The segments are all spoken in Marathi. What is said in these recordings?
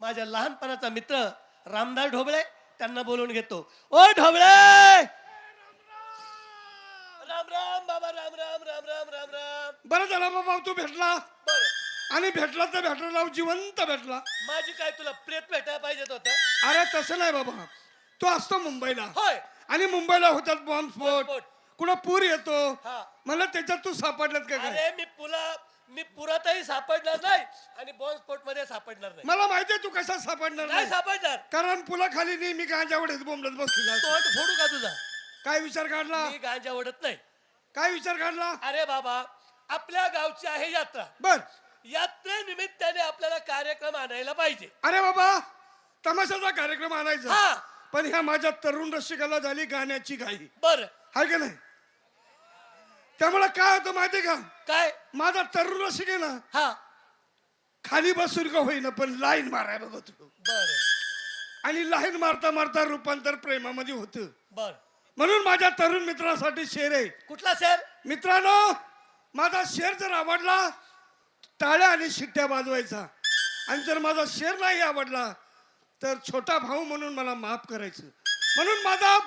माझ्या लहानपणाचा मित्र रामदास ढोबळे त्यांना बोलवून घेतो. ओ ढोबळे! राम राम बाबा राम राम राम राम राम राम. बरं झालं बाबा तू भेटला. बर. आणि भेटला तर भेटला राव जिवंत भेटला. माझी काय तुला प्रेत भेटायला पाहिजेत होत? अरे तसं नाही बाबा. तो असतो मुंबईला. होय. आणि मुंबईला होतात बॉम्ब स्फोट बॉम्बस्फोट. कुणा पूर येतो? हा. मला त्याच्यात तू सापडलात का काय? अरे मी पुला मी पुरातही सापडणार नाही आणि बॉम्बस्फोटमध्ये सापडणार नाही. मला माहितीये तू कसा सापडणार नाही नाही. सापडणार. कारण पुला खाली नेहमी गांजा वडीत बोंबलत बसलेला असतो. तोंड फोडू का तुझा? काय विचार काढला? मी गांजा ओढत नाही. काय विचार काढला? अरे बाबा आपल्या गावची आहे यात्रा. बर. यात्रेनिमित्ताने आपल्याला कार्यक्रम आणायला पाहिजे. अरे बाबा तमाशाचा कार्यक्रम आणायचा. हा. पण ह्या माझ्या तरुण रसिकाला झाली गाण्याची घाई. बर. हाय का नाही? त्यामुळे काय होतं माहितीये का? काय? माझा तरुण रसिक आहे ना. हा. खाली बसून का होईना पण लाईन माराय बघत होतो बर. आणि लाईन मारता मारता रूपांतर प्रेमामध्ये होतं. बर. म्हणून माझ्या तरुण मित्रासाठी शेर आहे. कुठला सर मित्रांनो माझा शेर जर आवडला टाळ्या आणि शिट्ट्या वाजवायचा आणि जर माझा शेर नाही आवडला तर छोटा भाऊ म्हणून मला माफ करायचं. म्हणून माझा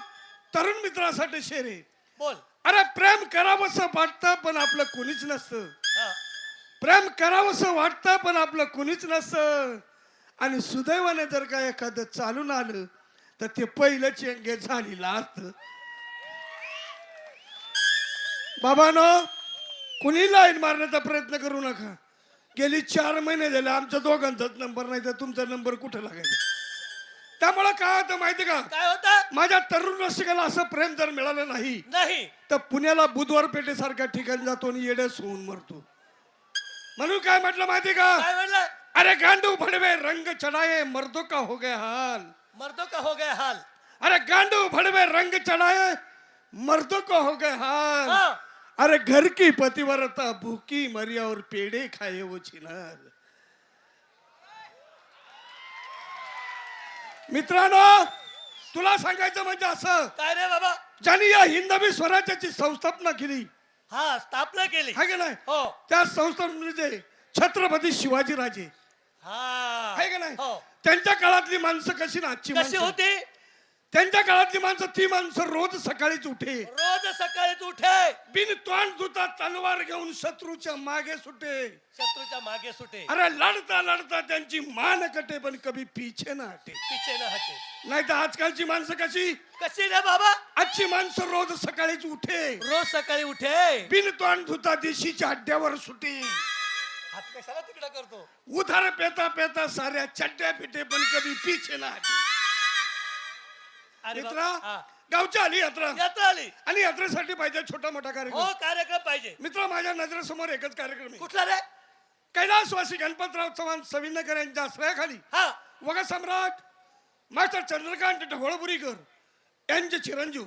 तरुण मित्रासाठी शेर आहे. बोल. अरे प्रेम करावंसं वाटतं पण आपलं कुणीच नसतं. प्रेम करावंसं वाटतं पण आपलं कुणीच नसतं. आणि सुदैवाने जर का एखादं चालून आलं तर ते पहिलंच एंगेज झालेलं असतं बाबानो कुणी लाईन मारण्याचा प्रयत्न करू नका. गेली चार महिने झाले आमच्या दोघांचाच नंबर नाही तर तुमचा नंबर कुठं लागायचा? त्यामुळं काय होतं माहिती का? काय होत? माझ्या तरुण रसिकाला असं प्रेम जर मिळालं नाही नाही. तर पुण्याला बुधवार पेठेसारख्या ठिकाणी जातो आणि येडस होऊन मरतो. म्हणून काय म्हटलं माहिती का? काय म्हणलं अरे गांडू भडवे रंग चढाए मर्दों का हो गया हाल? मर्दो का हो गया हाल? अरे गांडू भडवे रंग चढ़ाए मर्दों को हो गए हाल? हाँ। अरे घर की पतिव्रता भूखी मरी और पेड़े खाए वो छिनार मित्रांनो तुला सांगायचं म्हणजे असं काय रे बाबा? ज्यांनी या हिंदवी स्वराज्याची संस्थापना केली हा स्थापना केली. हाय की नाही? हो. त्या संस्थापनेचे छत्रपती शिवाजी राजे हा. आहे का नाही? हो. त्यांच्या काळातली माणसं कशी ना आजची कशी माणसं? होती? त्यांच्या काळातली माणसं ती माणसं रोज सकाळीच उठे. रोज सकाळी उठे. बिन तोंड धुता तलवार घेऊन शत्रूच्या मागे सुटे. शत्रूच्या मागे सुटे. अरे लढता लढता त्यांची मान कटे पण कभी पीछे ना हटे. पिछे न हटे. नाही तर आजकालची माणसं कशी? कशी रे बाबा? आजची माणसं रोज सकाळीच उठे. रोज सकाळी उठे. बिन तोंड धुता देशीच्या अड्ड्यावर सुटे. हात कशाला तिकडे करतो? उधार पेता पेता साऱ्या चड्ड्या पिटे पण कधी पीछे ना हटे. अरे मित्रा हा. गावची आली यात्रा? यात्रा आली. आणि यात्रेसाठी पाहिजे छोटा मोठा हो कार्यक्रम कार्यक्रम पाहिजे. मित्र माझ्या नजरेसमोर एकच कार्यक्रम आहे. कुठला रे? कैलासवासी गणपतराव चव्हाण सविनकर यांच्या आश्रयाखाली. हा. वगा सम्राट मास्टर चंद्रकांत ढवळपुरीकर यांचे चिरंजीव.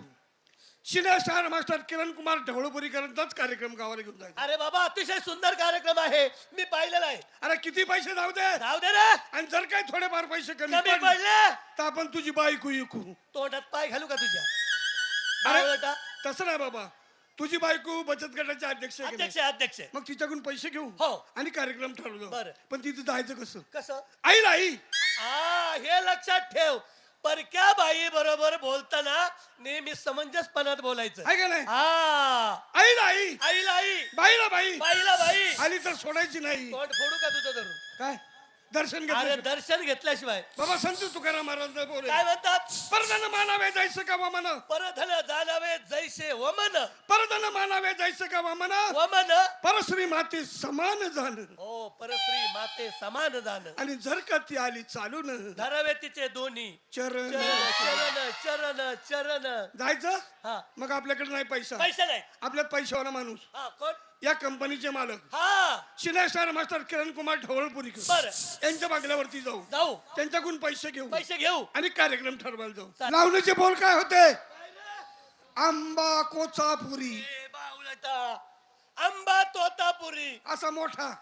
Cine star master Kiran Kumar ढवळपुरीकरांचाच कार्यक्रम गावाला घेऊन जायचा. अरे बाबा अतिशय सुंदर कार्यक्रम आहे. मी पाहिलेला आहे. अरे किती पैसे जाऊ दे. जाऊ दे रे. आणि जर काही थोडेफार पैसे कमी कमी पडले पडले. तर आपण तुझी बायको विकू. तोंडात पाय घालू का तुझ्या? अरे बावळटा. तसं नाही बाबा. तुझी बायको बचत गटाचे अध्यक्ष आहे की नाही? अध्यक्ष अध्यक्ष. मग तिच्याकडून पैसे घेऊ हो. आणि कार्यक्रम ठरवतो बरं. पण तिथे जायचं कसं? कसं? आई आई. आ हे लक्षात ठेव. परक्या बाई बरोबर बोलताना नेहमी समंजसपणात बोलायचं. आहे का नाही? हा. आई आई आईला आई बाईला बाई. बाईला बाई. आली तर सोडायची नाही. तोंड फोडू का तुझं धरून? काय? दर्शन अरे घेतलं दर्शन घेतल्याशिवाय. बाबा संत तुकाराम महाराज बोल काय म्हणतात? परधन मानावे जायचं का वामन? परधन जाणावे जैसे वमन. परधन मानावे जायचं का वामन? वमन. परश्री माते समान जाण हो परश्री माते समान जाण आणि जर का ती आली चालून. धरावे तिचे दोन्ही. चरण. चरण चरण चरण चरण. जायचं? हा. मग आपल्याकडे नाही पैसा. पैसे नाही. आपल्यात पैशावाला माणूस. हा कोण? या कंपनीचे मालक. हा. मास्टर किरण कुमार ढवळपुरीकर. बरं. यांच्या बागल्यावरती जाऊ. जाऊ. त्यांच्याकडून पैसे घेऊ. पैसे घेऊ. आणि कार्यक्रम ठरवायला जाऊ. लावणीचे बोल काय होते? आंबा कोचापुरी ए, बावळटा. आंबा तोतापुरी. असा मोठा.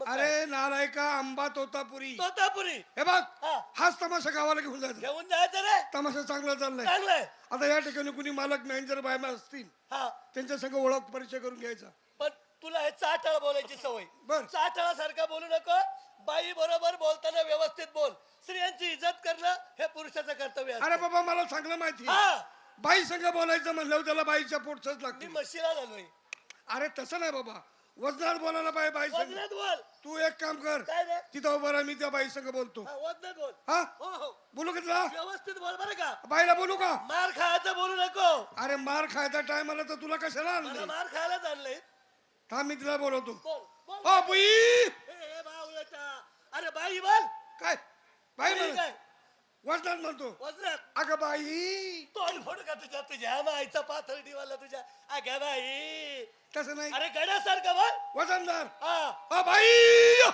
अरे नालायका आंबा तोतापुरी. तोतापुरी. हे बघ हा. हाच तमाशा गावाला घेऊन जायचा. घेऊन जायचं रे. तमाशा चांगला चाललाय. आता या ठिकाणी कुणी मालक मॅनेजर बाय असतील हा. त्यांच्या संग ओळख परिचय करून घ्यायचा. पण तुला हे चाटाळ बोलायची सवय. बर. चाटाळासारखं बोलू नको. बाई बरोबर बोलताना व्यवस्थित बोल. स्त्रियांची इज्जत करणं हे पुरुषाचं कर्तव्य अरे बाबा मला चांगलं माहिती बाई संग बोलायचं म्हणलं त्याला बाईच्या पोटच लागतो. मशीला झालोय. अरे तसं नाही बाबा. वजनात बोलायला पाहिजे बाई संग. वजनात बोल. तू एक काम कर. काय रे? तिथं उभा राहा मी त्या बाई संग बोलतो. हा, वजनात बोल. हा? हो हो. बोलू का तुला? व्यवस्थित बोल बरं का. बाईला बोलू का? मार खायचं बोलू नको. अरे मार खायचा टाइम आला तर तुला कशाला मला आणलं मार खायलाच आणलंय थांब मी तिला बोलवतो. बोल बोल. हो बाई! बावळटा. अरे बाई बोल. काय? बाई म्हण काय? वजनात म्हणतो. वजनात? अगं बाई. तोंड फोड का तुझ्या? तुझ्या माईचा पाथर डिवाला तुझ्या. अगं बाई. तसं नाही. अरे गड्यासारखं बोल. वजनदार. हा. अ बाई.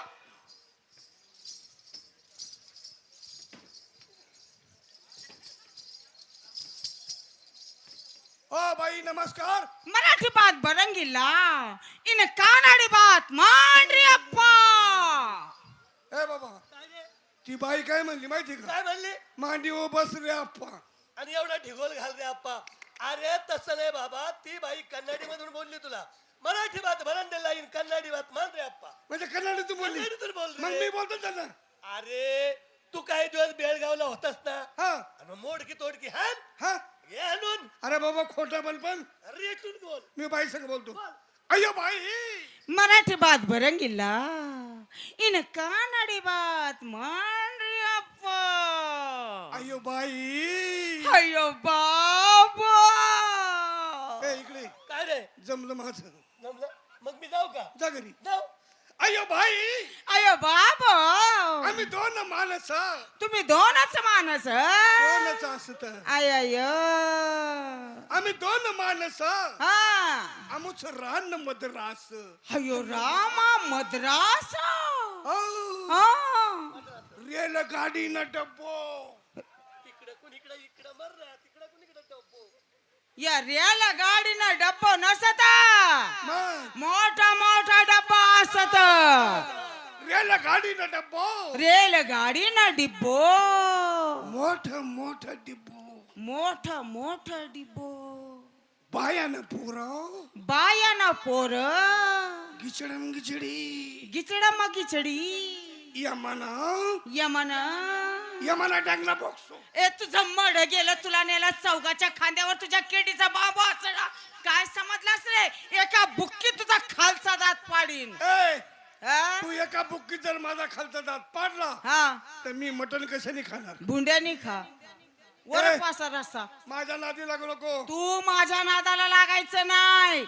ओ बाई नमस्कार. मराठी बात बरंगिल्ला इन कानाडी बात मांडरी अप्पा ए बाबा काय रे? ती बाई काय म्हणली माहिती का? काय म्हणली? मांडी ओ बस रे आप्पा. आणि एवढा ढिगोल घाल रे आप्पा. अरे तसं नाही बाबा ती बाई कन्नडी मधून बोलली तुला. मराठी बात भरण लाईन कन्नडी बात मान रे आप्पा. म्हणजे कन्नडीतून बोलली? कन्नडीतून बोल मग रे. मी बोलतो त्यांना. अरे तू काही दिवस बेळगावला होतास ना? हा. आणि मोडकी तोडकी हान हा. घे आणून अरे बाबा खोटा बोल पण. रेटून बोल. मी बाई संग बोलतो. बोल. अय्यो बाई! मराठी बात बरंगिल्ला इन कानाडी बात मांडरी अप्पा अय्यो बाई अयो बाबा ए इकडे काय रे जमलं माझं जमलं मग मी जाऊ का जा घरी जाऊ बाई अयो बाबा आम्ही दोन माणस तुम्ही दोनच माणस दोनच असत आय आय आम्ही दोन माणस हा आमुच रान मध रास अयो रामा मद्रास औ, हा रेल गाडी न डब्बो तिकडे कुणीकडे इकडे मर ना तिकडे कुणीकडे डब्बो या रेल गाडीनं डब्बो नसता मग मोठा मोठा डब्बा असत रेल गाडी न डब्बो रेल गाडीनं डिब्बो मोठ मोठ डिब्बो. मोठ मोठ डिब्बो. बायान पोरं. बायानं पोर. गिचडम गिचडी. गिचड मग गिचडी. यमना. यमन. यमना डांगला बॉक्सो. ए तुझं मड गेलं तुला नेला चौगाच्या खांद्यावर तुझ्या केडीचा बाबा असला. काय समजलास रे? एका बुक्की तुझा खालचा दात पाडीन. ए हा? तू एका बुक्कीत जर माझा खालचा दात पाडला हा. तर मी मटन कशाने खाणार? भुंड्यानी खा. वर ए. पासा रस्ता माझ्या नादी लागू नको. तू माझ्या नादाला लागायचं नाही.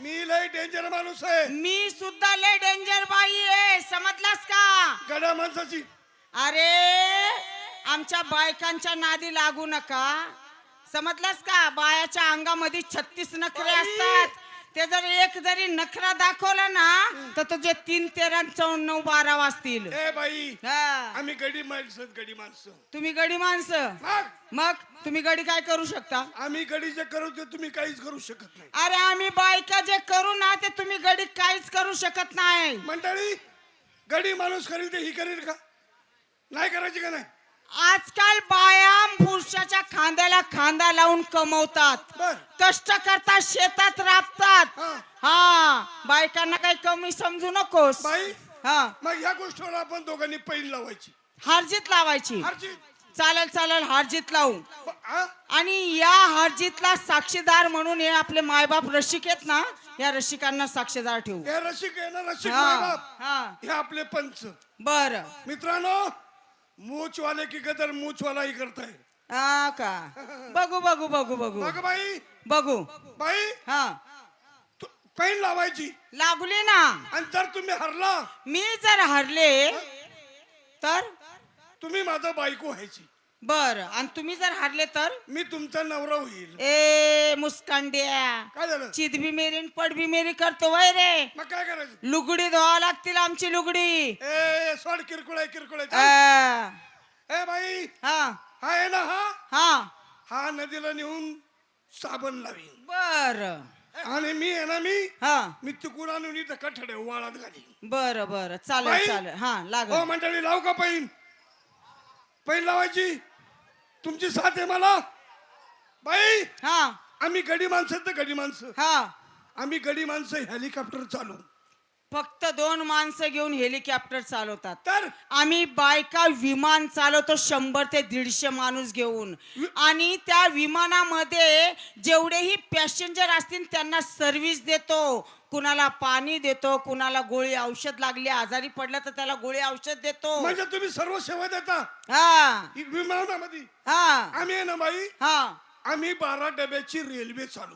मी लय डेंजर माणूस आहे. मी सुद्धा लय डेंजर बाई आहे. समजलास का? गड्या माणसाची. अरे आमच्या बायकांच्या नादी लागू नका. समजलास का? बायाच्या अंगामध्ये छत्तीस नखरे असतात. ते जर एक जरी नखरा दाखवला ना तर तुझे तीन तेरा चौण्णव बारा वाजतील. ए बाई हा. आम्ही गडी माणसं गडी माणसं. तुम्ही गडी माणसं. मग? मग तुम्ही गडी काय करू शकता? आम्ही गडी जे करू ते तुम्ही काहीच करू शकत नाही. अरे आम्ही बायका जे करू ना ते तुम्ही गडी काहीच करू शकत नाही. मंडळी गडी माणूस ते ही करील का? नाही करायची का नाही? आजकाल बाया पुरुषाच्या खांद्याला खांदा लावून कमवतात. बर. कष्ट करतात शेतात राबतात. हा. हा बायकांना काही कमी समजू नकोस. बाई हा. मग ह्या गोष्टीवर आपण दोघांनी पैल लावायची. हारजीत लावायची. चालेल चालेल हारजीत लावू. ब- हा? आणि या हारजीतला साक्षीदार म्हणून हे आपले मायबाप रसिक आहेत ना या रसिकांना साक्षीदार ठेवू. हे रसिक आहे ना रसिक हा मायबाप. हा. हे आपले पंच. बर. मित्रांनो मूचवाले की गदर मूचवालाही करताय. हा का? बघू बघू बघू बघू. बघ बाई. बघू. बाई हा. तू- पैन लावायची. लागले ना. आणि जर तुम्ही हरला मी जर हरले तर? तुम्ही माझं बायको व्हायची. बर आणि तुम्ही जर हरले तर? मी तुमचा नवरा होईल. ए मुस्कांड्या. काय झालं? चित बी मेरी न पड बी मेरी करतो वय रे. मग काय करायचं? लुगडी धुवा लागतील आमची लुगडी. ए सोड किरकोळ आहे किरकोळ. आहे. आ, ए बाई. हा. हा आहे ना हा? हा. हा नदीला नेऊन साबण लावीन. बर. आणि मी आहे ना मी? हा. मी तिकून आणून इथं कठड्या वाळात घालीन. बर बर. चालेल बाई? चालेल. हा हो लागल. मंडळी लावू का पैन पैन लावायची तुमची साथ आहे मला. बाई हा. आम्ही गडी माणसं तर गडी माणसं. हा. आम्ही गडी माणसं हेलिकॉप्टर चालू फक्त दोन माणसं घेऊन हेलिकॉप्टर चालवतात. तर? आम्ही बायका विमान चालवतो शंभर ते दीडशे माणूस घेऊन. आणि त्या विमानामध्ये जेवढेही पॅसेंजर असतील त्यांना सर्व्हिस देतो. कुणाला पाणी देतो कुणाला गोळी औषध लागली आजारी पडलं तर त्याला गोळी औषध देतो. म्हणजे तुम्ही सर्व सेवा देता? हा. विमानामध्ये? हा. आम्ही आहे ना बाई? हा. आम्ही बारा डब्याची रेल्वे चालू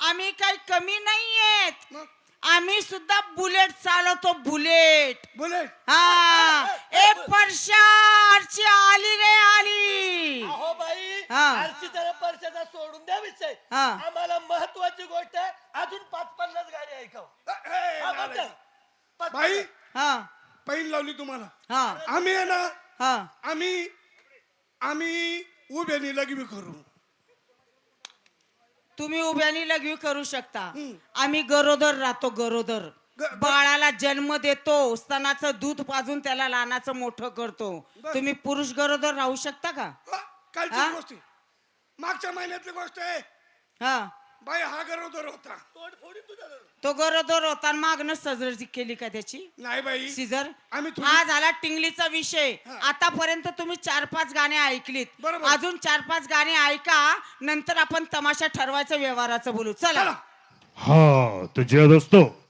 आम्ही काही कमी नाहीयेत. मग? आम्ही सुद्धा बुलेट चालवतो बुलेट. बोले हा. ए परशाची आली रे आली. अहो बाई हा. आरतीचा परशाचा सोडून द्या विषय. हा. आम्हाला महत्वाची गोष्ट आहे अजून पाच पन्नास गाडी ऐकाव. हा. बंद. पाच- बाई हा. पैन लावली तुम्हाला. हा. आम्ही आहे ना हा. आम्ही आम्ही उभ्यानी लघवी करू. तुम्ही उभ्यानी लघवी करू शकता. आम्ही गरोदर राहतो गरोदर बाळाला जन्म देतो स्तनाचं दूध पाजून त्याला लहानाचं मोठं करतो. तुम्ही पुरुष गरोदर राहू शकता का कालची हा? गोष्ट आहे. मागच्या महिन्यातली गोष्ट आहे हा बाई हा गरोदर होता. तोंड फोडीन तुझ्या जरा. तो गरोदर होता आणि मागणं सर्जरी केली का त्याची? नाही बाई. सिझर आम्ही थोडी- हा झाला टिंगलीचा विषय. हा. आतापर्यंत तुम्ही चार पाच गाणे ऐकलीत. बरोबर. अजून चार पाच गाणे ऐका नंतर आपण तमाशा ठरवायचं व्यवहाराचं बोलू. चला. चला. हाँ तो जय दोस्तों